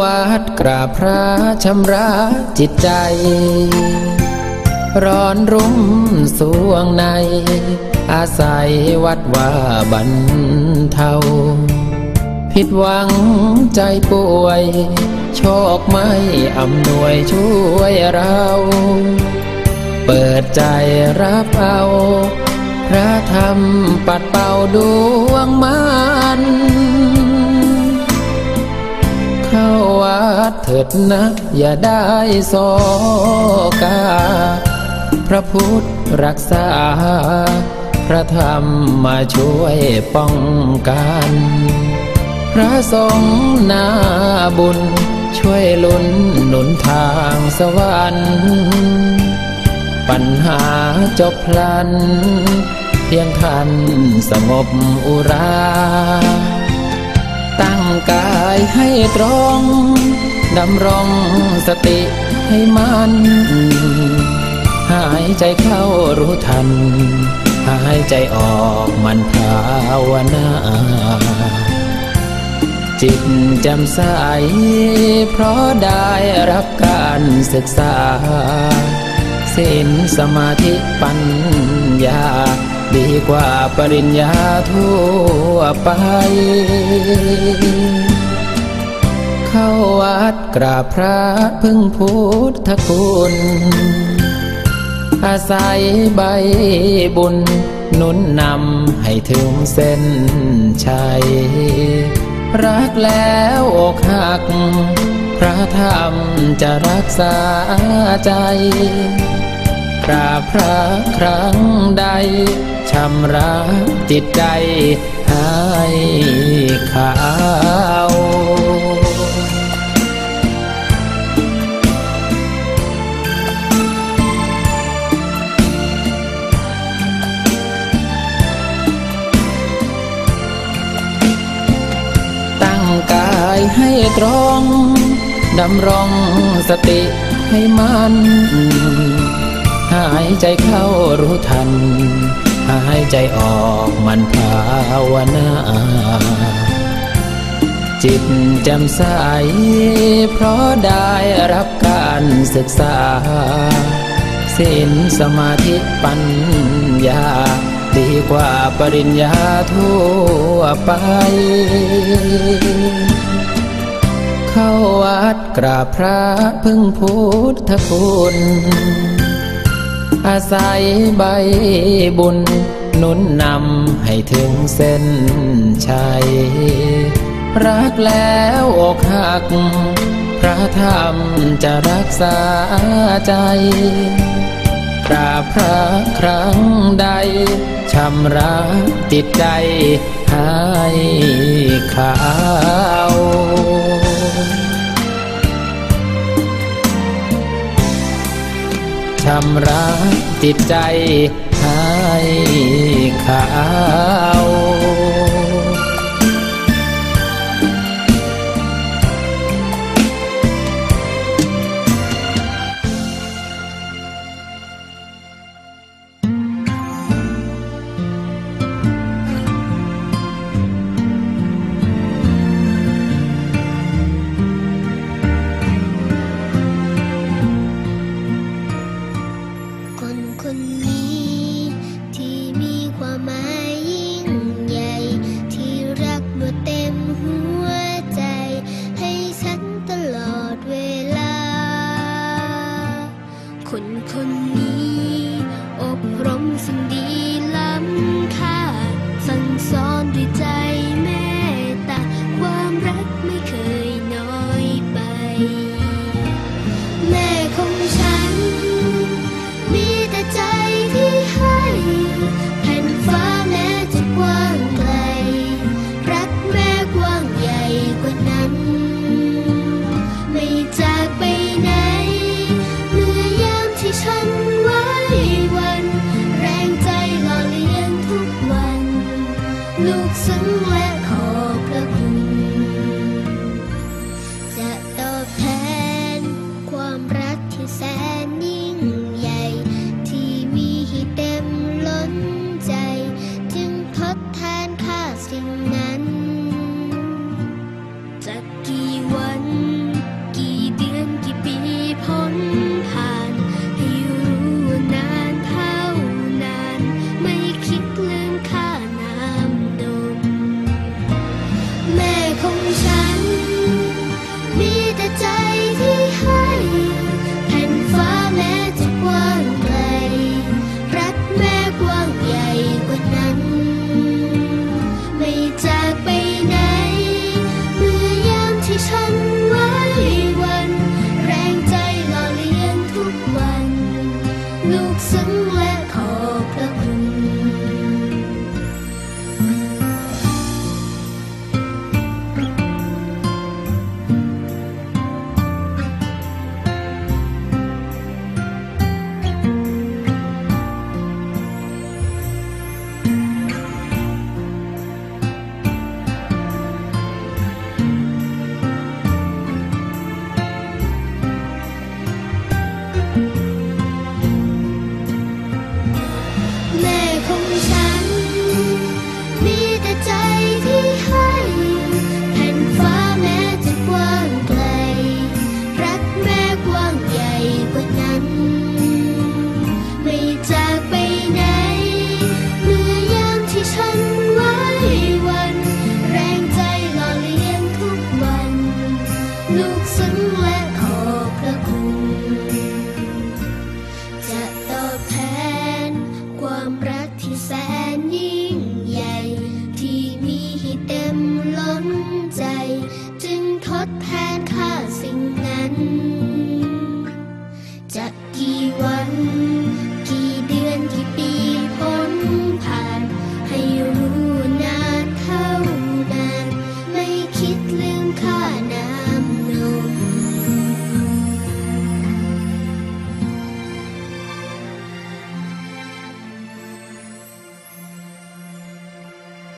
วัดกราบพระชำระจิตใจ ร้อนรุ่มสวงใน อาศัยวัดว่าบันเทา ผิดหวังใจป่วย โชคไม่อำนวยช่วยเรา เปิดใจรับเอาพระธรรมปัดเป่าดวงมัน เข้าวัดเถิดนะ อย่าได้โศกา พระพุทธรักษา พระธรรมมาช่วยป้องกัน พระสงฆ์นาบุญ ช่วยลุนหนุนทางสวรรค์ปัญหาจบพลัน เพียงท่านสงบอุรา กายให้ตรง ดำรงสติให้มันหายใจเข้ารู้ทัน หายใจออกมันภาวนาจิตจ่มใสเพราะได้รับการศึกษาศีลสมาธิปัญญา ดีกว่าปริญญาทั่วไป เข้าวัดกราบพระพึ่งพุทธคุณ อาศัยใบบุญนุนนำให้ถึงเส้นชัย รักแล้วอกหัก พระธรรมจะรักษาใจ ราพระครั้งใดชำระจิตใจให้ขาวตั้งกายให้ตรงดำรงสติให้มัน หายใจเข้ารู้ทัน หายใจออกมันภาวนาจิตแจ่มใส เพราะได้รับการศึกษาศีลสมาธิปัญญา ดีกว่าปริญญาทั่วไป เข้าวัดกราบพระพึ่งพุทธคุณ อาศัยใบบุญนุนนำให้ถึงเส้นชัย รักแล้วอกหัก พระธรรมจะรักษาใจกราบพระครั้งใดชำระจิตใจให้ขาวำระจิตใจให้ขาว